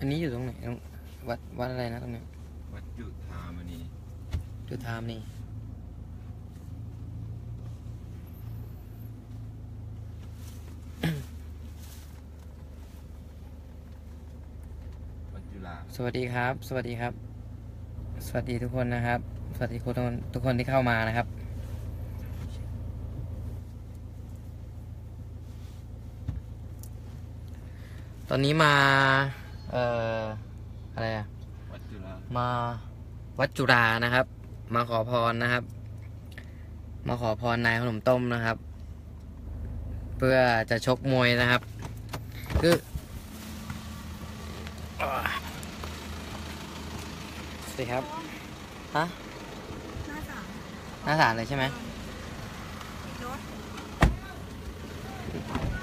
อันนี้อยู่ตรงไหนตรงวัดวัดอะไรนะตรงนี้วัดจุธามณีจุดทามนี่วัดจุฬาสวัสดีครับ สวัสดีครับ สวัสดีทุกคนนะครับ สวัสดีทุกคนทุกคนที่เข้ามานะครับ ตอนนี้มา เอ่ออะไรอะวัดจุฬามาวัดจุฬานะครับ มาขอพรนะครับ มาขอพรนายขนมต้มนะครับ เพื่อจะชกมวยนะครับ คืออ่าสวัสดีครับฮะหน้าสามหน้าศาลเลยใช่ไหมรถ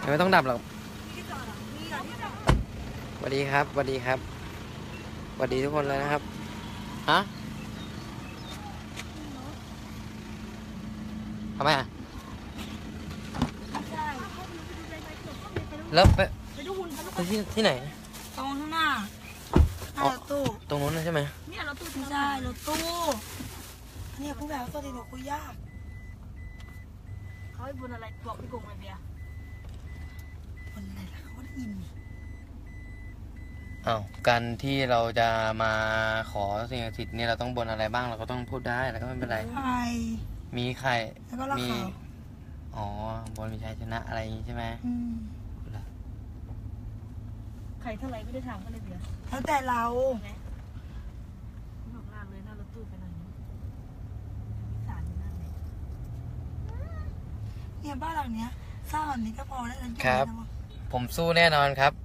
ไม่ต้องดับหรอก ที่จอดอะมีเหรอที่จอด สวัสดีครับสวัสดีครับสวัสดีทุกคนเลยนะครับฮะทำไมอะใช่แล้วไปไปดูหุ่นเขาไปที่ที่ไหน ตรงข้างหน้าหน้ารถตู้ตรงนู้นนะใช่ไหมเนี่ยรถตู้ไม่ใช่รถตู้เนี่ยผู้แบบตัวดีหนูคุยยากเขาให้บุญอะไรบอกพี่กงเลยเบียร์คนอะไรล่ะเขาได้ยินนี่ อ้าวการที่เราจะมาขอสิ่งศักดิ์สิทธิ์เนี่ยเราต้องบนอะไรบ้างเราก็ต้องพูดได้แล้วก็ไม่เป็นไรไทยมีใครแล้วก็รามีคาอ๋อบนมีชัยชนะอะไรอย่างงี้ใช่ไหมอืมใครเท่าไหรไม่ได้ถามก็เลยเบียร์แล้วแต่เราหนอกล่างเลยหน้ารถตู้ไปหน่อยนึงมีสารอยู่นั่นเลยเนี่ยบ้านหลังเนี้ยสร้างแบบนี้ก็พอแล้วนะครับ ผมสู้แน่นอนครับอ๋อนี่ไง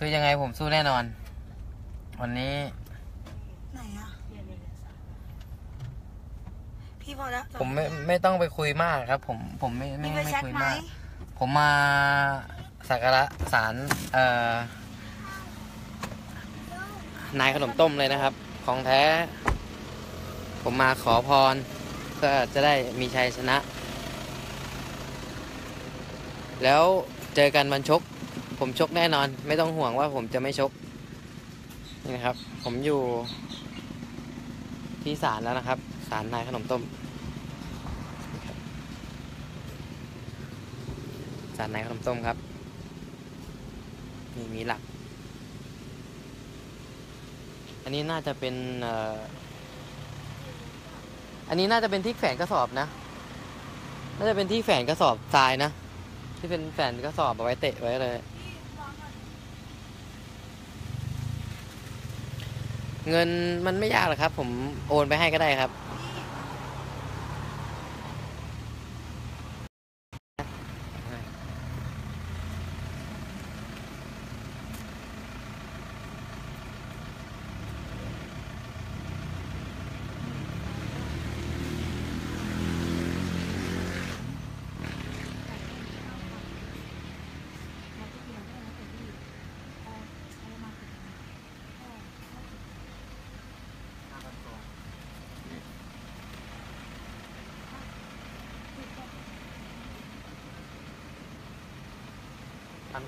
คือยังไงผมสู้แน่นอน วันนี้ ไหนอะเบียร์เนี่ยเนี่ยสารพี่พอแล้วผมไม่ไม่ต้องไปคุยมากครับ ผมผมไม่มีไม่ไฟไม่แช็กคุยไหมมาก ผมมาสักการะสารเอ่อนายขนมต้มเลยนะครับ ของแท้ ผมมาขอพรเพื่อจะได้มีชัยชนะ แล้วเจอกันวันชก ผมชกแน่นอน ไม่ต้องห่วงว่าผมจะไม่ชก นี่นะครับ ผมอยู่ที่ศาลแล้วนะครับศาลนายขนมต้มศาลนายขนมต้มครับนี่มีหลัก อันนี้น่าจะเป็นอันนี้น่าจะเป็นที่แฝนกระสอบนะ น่าจะเป็นที่แฝนกระสอบทรายนะ ที่เป็นแฝนกระสอบเอาไว้เตะไว้เลย เงินมันไม่ยากหรอกครับ ผมโอนไปให้ก็ได้ครับ พัน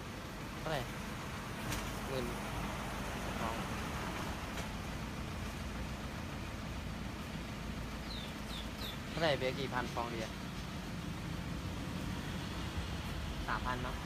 เท่าไหร่เงินทองเท่าไหร่เบียร์กี่พันฟองเดียสามพันเนาะ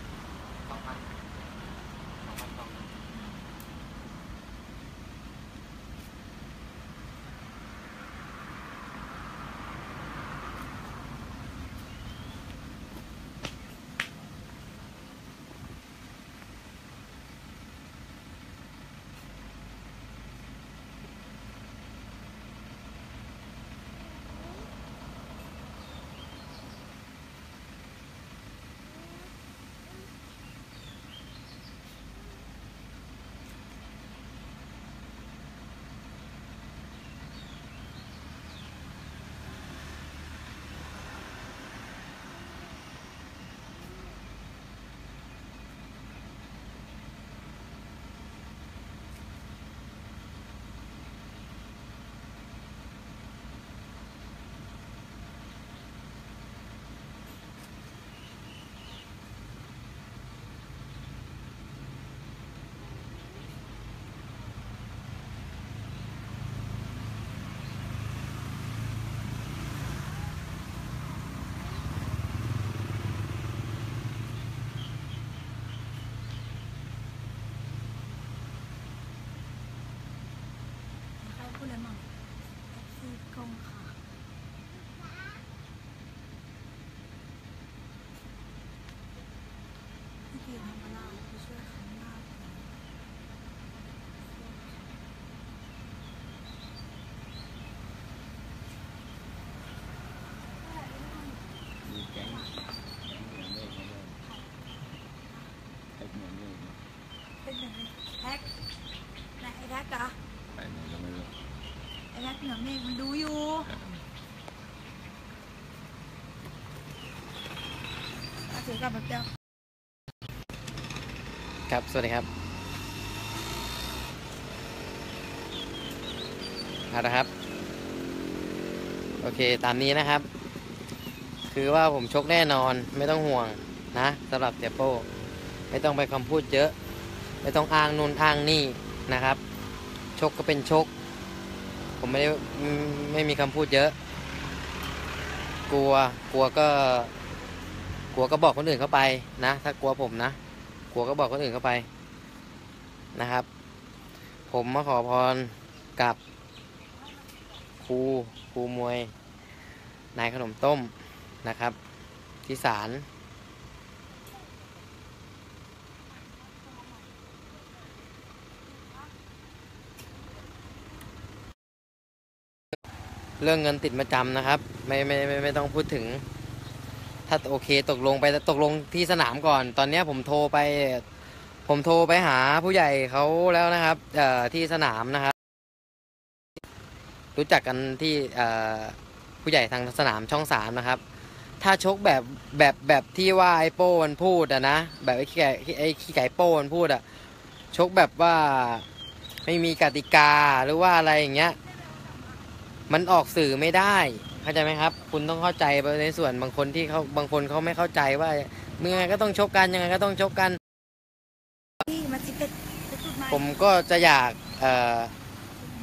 กลับมาเดียวครับ สวัสดีครับเอาละครับ โอเค ตามนี้นะครับ คือว่าผมชกแน่นอน ไม่ต้องห่วงนะสำหรับเสียโป้ ไม่ต้องไปคำพูดเยอะ ไม่ต้องอ้างนู่นอ้างนี่นะครับ ชกก็เป็นชก ผมไม่ได้ไม่ไม่มีคำพูดเยอะ กลัว กลัวก็ กลัวก็บอกคนอื่นเข้าไปนะ ถ้ากลัวผมนะ กลัวก็บอกคนอื่นเข้าไปนะครับ ผมมาขอพรกับครูครูมวย นายขนมต้มนะครับ ที่ศาลเรื่องเงินติดมาจำนะครับ ไม่ไม่ไม่ไม่ต้องพูดถึง ถ้าโอเคตกลงไปตกลงที่สนามก่อน ตอนนี้ผมโทรไป ผมโทรไปหาผู้ใหญ่เขาแล้วนะครับเอ่อที่สนามนะครับ รู้จักกันที่เอ่อผู้ใหญ่ทางสนามช่องสามนะครับ ถ้าชกแบบแบบแบบที่ว่าไอโป้มันพูดอะนะแบบไอขี้ไก่ไอขี้ไก่โป้มันพูดอะชกแบบว่าไม่มีกติกาหรือว่าอะไรอย่างเงี้ย มันออกสื่อไม่ได้ เข้าใจไหมครับ คุณต้องเข้าใจในส่วนบางคนที่เขาบางคนเขาไม่เข้าใจว่ามึงยังไงก็ต้องชกกันยังไงก็ต้องชกกัน พี่มันสิบเอ็ดจุดหมายผมก็จะอยากเอ่อ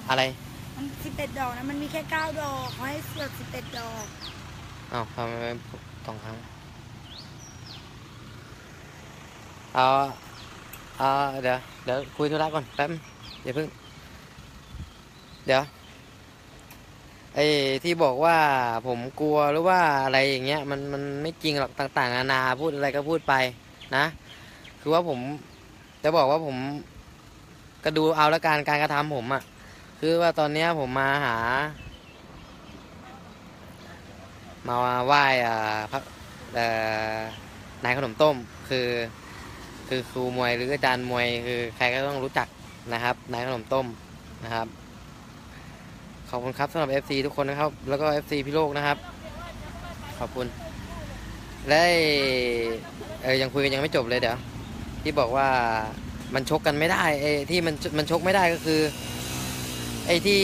อะไรมันสิบเอ็ดดอกนะมันมีแค่เก้าดอกเขาให้เสือกสิบเอ็ดดอก อ้าวทำไมไม่สองครั้งเอาเอาเดี๋ยวเดี๋ยวคุยธุระก่อนแป๊บอย่าเพิ่ง เดี๋ยว ไอ้ที่บอกว่าผมกลัวหรือว่าอะไรอย่างเงี้ยมันมันไม่จริงหรอกต่างๆนานาพูดอะไรก็พูดไปนะ คือว่าผมจะบอกว่าผมก็ดูเอาละการการกระทำผมอะ่ะ คือว่าตอนเนี้ยผมมาหา มาไหว้อ่าพระเอ่อนายขนมต้ม คือ คือครูมวยหรืออาจารย์มวยคือใครก็ต้องรู้จักนะครับนายขนมต้มนะครับ ขอบคุณครับสำหรับ FC ทุกคนนะครับ แล้วก็ FC พี่โลกนะครับ ขอบคุณ และเออยังคุยกันยังไม่จบเลยเดี๋ยว ที่บอกว่ามันชกกันไม่ได้ไอ้ที่มันมันชกไม่ได้ก็คือ ไอ้ที่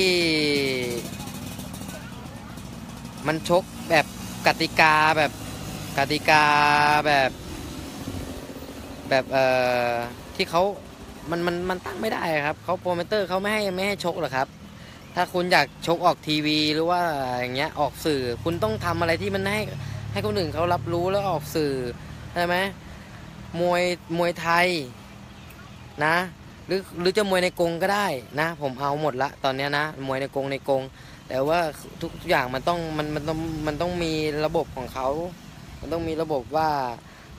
มันชกแบบกติกาแบบกติกาแบบแบบเอ่อที่เขามันมันมันตั้งไม่ได้ครับเขาโปรโมเตอร์เขาไม่ให้ไม่ให้ชกหรอกครับ ถ้าคุณอยากชกออกทีวีหรือว่าอย่างเงี้ยออกสื่อ คุณต้องทำอะไรที่มันให้ให้คนอื่นเขารับรู้แล้วออกสื่อใช่ไหมมวยมวยไทยนะ หรือหรือจะมวยในกรงก็ได้นะ ผมเอาหมดละตอนเนี้ยนะมวยในกรงในกรงแต่ว่าทุกทุกอย่างมันต้องมันมันต้องมันต้องมีระบบของเขา มันต้องมีระบบว่า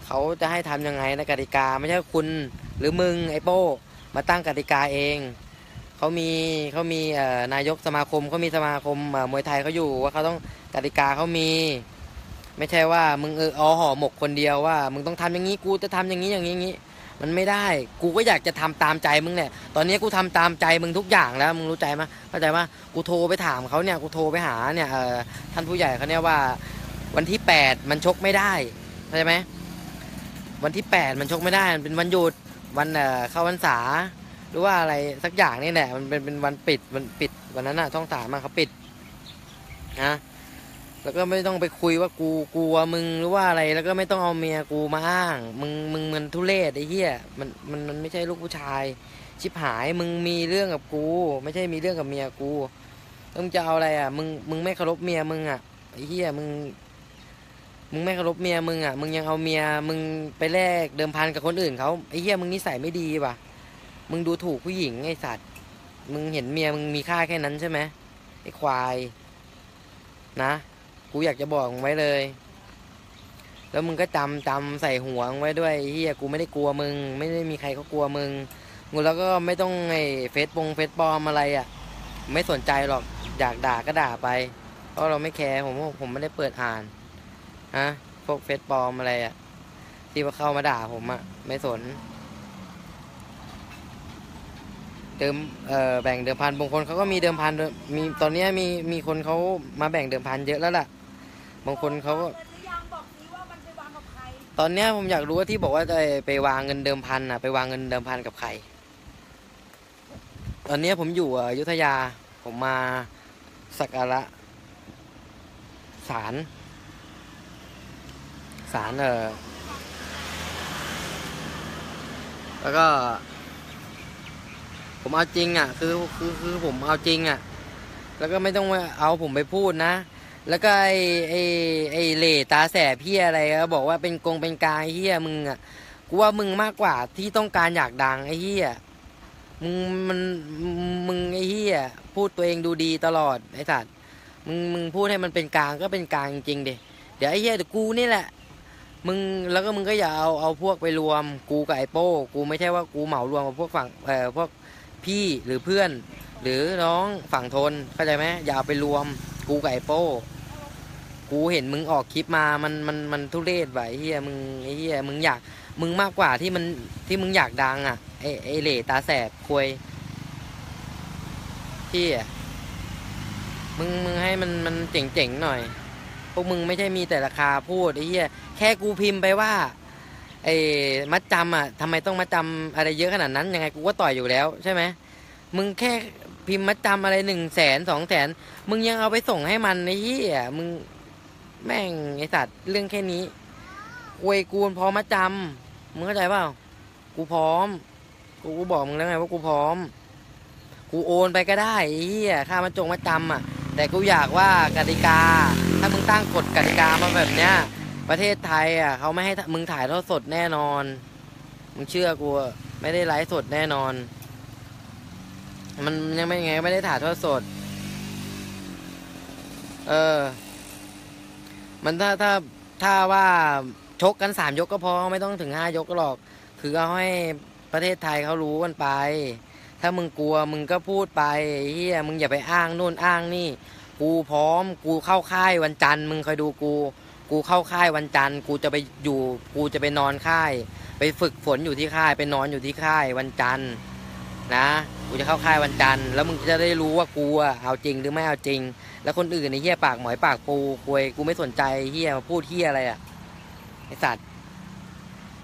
เขาจะให้ทำยังไงในกติกา ไม่ใช่คุณหรือมึงไอโป้มาตั้งกติกาเอง เขามีเขามีนายกสมาคมเขามีสมาคมมวยไทยเขาอยู่ว่าเขาต้องกติกาเขามี ไม่ใช่ว่ามึงเออเอห่อหมกคนเดียวว่า มึงต้องทำอย่างนี้กูจะทำอย่างนี้อย่างนี้อย่างนี้ มันไม่ได้ กูก็อยากจะทำตามใจมึงเนี่ยตอนนี้กูทำตามใจมึงทุกอย่างแล้วมึงรู้ใจไหมเข้าใจไหมกูโทรไปถามเขาเนี่ยกูโทรไปหาเนี่ยท่านผู้ใหญ่เขาเนี่ยว่า วันที่แปดมันชกไม่ได้เข้าใจไหมวันที่แปดมันชกไม่ได้มันเป็นวันหยุดวันเอ่อเข้าพรรษา หรือว่าอะไรสักอย่างนี่แหละมันเป็นเป็นวันปิดมันปิดวันนั้นน่ะช่องสามอะเขาปิดนะแล้วก็ไม่ต้องไปคุยว่ากูกลัวมึงหรือว่าอะไร แล้วก็ไม่ต้องเอาเมียกูมาอ้าง มึงมึงมันทุเรศไอ้เหี้ยมันมันมันไม่ใช่ลูกผู้ชาย ชิบหายมึงมีเรื่องกับกู ไม่ใช่มีเรื่องกับเมียกูต้องจะเอาอะไรอะ มึงมึงไม่เคารพเมียมึงอะไอ้เหี้ยมึง มึงไม่เคารพเมียมึงอะ มึงยังเอาเมียมึงไปแลกเดิมพันกับคนอื่นเขาไอ้เหี้ยมึงนิสัยไม่ดีว่ะ มึงดูถูกผู้หญิงไอ้สัตว์ มึงเห็นเมียมึงมีค่าแค่นั้นใช่ไหมไอ้ควาย นะ กูอยากจะบอกมึงไว้เลย แล้วมึงก็จำจำใส่หัวไว้ด้วยเฮียกูไม่ได้กลัวมึง ไม่ได้มีใครเขากลัวมึงมึงแล้วก็ไม่ต้องไอ้เฟซบงเฟซปลอมอะไรอะ ไม่สนใจหรอกอยากด่าก็ด่าไป เพราะเราไม่แคร์ผมผมไม่ได้เปิดอ่านฮะพวกเฟซปลอมอะไรอะ ที่มาเข้ามาด่าผมอะ ไม่สน เดิมเอ่อแบ่งเดิมพันบางคนเขาก็มีเดิมพันมีตอนนี้มีมีคนเขามาแบ่งเดิมพันเยอะแล้วล่ะ บางคนเขาก็ตอนนี้ผมอยากรู้ว่าที่บอกว่าจะไปวางเงินเดิมพันอะไปวางเงินเดิมพันกับใคร ตอนนี้ผมอยู่อยุธยาผมมาสักการะศาลศาลเออแล้วก็ ผมเอาจริงอะ คือคือคือผมเอาจริงอะ แล้วก็ไม่ต้องเอาผมไปพูดนะ แล้วก็ไอ้ไอ้ไอ้เหล่ตาแสบเฮียอะไรก็บอกว่าเป็นกงเป็นกลางไอ้เฮียมึงอะกูว่ามึงมากกว่าที่ต้องการอยากดังไอ้เฮียมึงมันมึงไอ้เฮียพูดตัวเองดูดีตลอดไอ้สัตว์มึงมึงพูดให้มันเป็นกลางก็เป็นกลางจริงดิเดี๋ยวไอ้เฮียเดี๋ยวกูนี่แหละ มึงแล้วก็มึงก็อย่าเอาเอาพวกไปรวม กูกับไอ้โป้ กูไม่ใช่ว่ากูเหมารวมกับพวกฝั่งเอ่อพวก พี่หรือเพื่อน หรือน้องฝั่งทนเข้าใจไหมอย่าไปรวมกูกับไอ้โป้กูเห็นมึงออกคลิปมา มัน มัน มันทุเรศวะไอ้เฮียมึงไอ้เฮียมึงอยาก มึงมากกว่าที่มัน ที่มึงอยากดังอะ ไอ้ไอ้เหล่ตาแสบควยพี่อะมึง มึงให้มัน มันเจ๋งๆหน่อย พวกมึงไม่ใช่มีแต่ราคาพูดไอ้เฮียแค่กูพิมพ์ไปว่า ไอ้มัดจำอะทำไมต้องมัดจำอะไรเยอะขนาดนั้นยังไงกูก็ต่อยอยู่แล้วใช่ไหมมึงแค่พิมพ์มัดจำอะไรหนึ่งแสนสองแสนมึงยังเอาไปส่งให้มันไอ้เหี้ยมึงแม่งไอสัตว์เรื่องแค่นี้ควยกูพร้อมมาจำมึงเข้าใจเปล่ากูพร้อม กูกูบอกมึงแล้วไงว่ากูพร้อม กูโอนไปก็ได้ไอ้เหี้ยค่ามาจงมาจำอะ แต่กูอยากว่ากติกา ถ้ามึงตั้งกฎกติกามาแบบเนี้ย ประเทศไทยอะเขาไม่ให้มึงถ่ายทอดสดแน่นอน มึงเชื่อกูไม่ได้ไลฟ์สดแน่นอน มันยังไม่ไงไม่ได้ถ่ายทอดสด เออ มันถ้าถ้าถ้าว่าชกกันสามยกก็พอไม่ต้องถึงห้ายกหรอก คือเอาให้ประเทศไทยเขารู้กันไป ถ้ามึงกลัวมึงก็พูดไปเฮียมึงอย่าไปอ้างนู่นอ้างนี่ กูพร้อม กูเข้าค่ายวันจันทร์มึงคอยดูกู กูเข้าค่ายวันจันทร์กูจะไปอยู่กูจะไปนอนค่าย ไปฝึกฝนอยู่ที่ค่ายไปนอนอยู่ที่ค่ายวันจันทร์นะกูจะเข้าค่ายวันจันทร์แล้วมึงจะได้รู้ว่ากูอะเอาจริงหรือไม่เอาจริง แล้วคนอื่นไอ้เหี้ยปากหมอยปากปูคุยกูไม่สนใจเหี้ยมาพูดเหี้ยอะไรอะไอสัตว์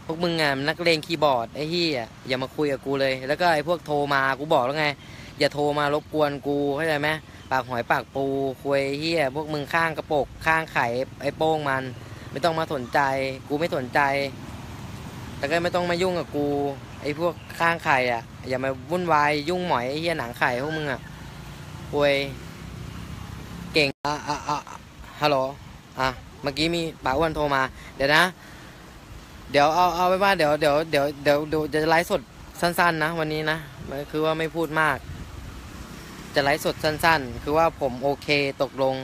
พวกมึงอะนนักเลงคีย์บอร์ดไอ้เหี้ยอย่ามาคุยกับกูเลย แล้วก็ไอ้พวกโทรมากูบอกแล้วไง อย่าโทรมารบกวนกูเข้าใจไหมากหอยปากปูคุยเหี้ยพวกมึงข้างกระปกข้างไข่ไอ้โป้งมัน ไม่ต้องมาสนใจ กูไม่สนใจ แต่ก็ไม่ต้องมายุ่งกับกู ไอ้พวกข้างไข่อะ อย่ามาวุ่นวายยุ่งหมอยไอ้เหี้ยหนังไข่พวกมึงอะคุยเก่งอะอะอะฮัลโหลอะเมื่อกี้มีป่าอ้วนโทรมา เดี๋ยวนะ เดี๋ยวเอาเอาไว้ว่าเดี๋ยวเดี๋ยวเดี๋ยวเดี๋ยวจะไลฟ์สดสั้น ๆ นะวันนี้นะคือว่าไม่พูดมาก จะไลฟ์สดสั้นๆ คือว่าผมโอเคตกลง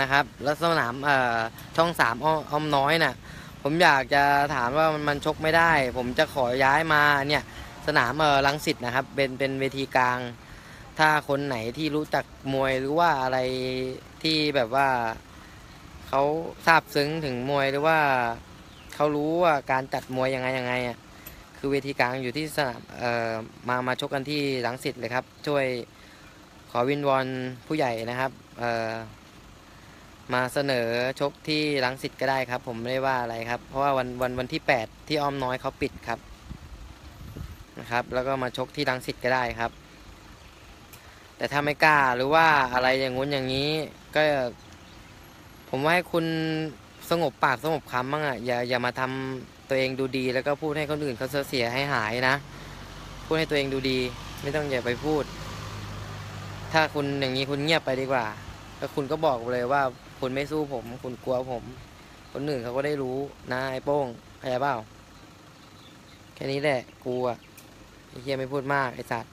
นะครับ แล้วสนามเอ่อช่องสามอ้อมน้อยน่ะ ผมอยากจะถามว่ามันมันชกไม่ได้ ผมจะขอย้ายมาเนี่ยสนามเออลังสิตนะครับ เป็นเป็นเวทีกลาง ถ้าคนไหนที่รู้จักมวยหรือว่าอะไรที่แบบว่าเขาทราบซึ้งถึงมวยหรือว่าเขารู้ว่าการจัดมวยยังไงยังไงอะคือเวทีกลางอยู่ที่สนามเอ่อมามาชกกันที่ลังสิตเลยครับ ช่วย ขอวินวอนผู้ใหญ่นะครับเอ่อมาเสนอชกที่ลังสิตก็ได้ครับ ผมไม่ได้ว่าอะไรครับ เพราะว่าวันวันวันที่ 8 ที่อ้อมน้อยเขาปิดครับนะครับ แล้วก็มาชกที่ลังสิตก็ได้ครับ แต่ถ้าไม่กล้าหรือว่าอะไรอย่างงู้นอย่างนี้ ก็ ผมว่าให้คุณสงบปากสงบคำบ้างอะอย่าอย่ามาทำตัวเองดูดี แล้วก็พูดให้คนอื่นเขาเสียให้หายนะ พูดให้ตัวเองดูดี ไม่ต้องอย่าไปพูด ถ้าคุณอย่างนี้คุณเงียบไปดีกว่า แล้วคุณก็บอกเลยว่าคุณไม่สู้ผม คุณกลัวผม คนอื่นเขาก็ได้รู้นะไอ้โป้งเข้าใจเปล่าแค่นี้แหละกลัวไอ้เฮียไม่พูดมากไอ้สัตว์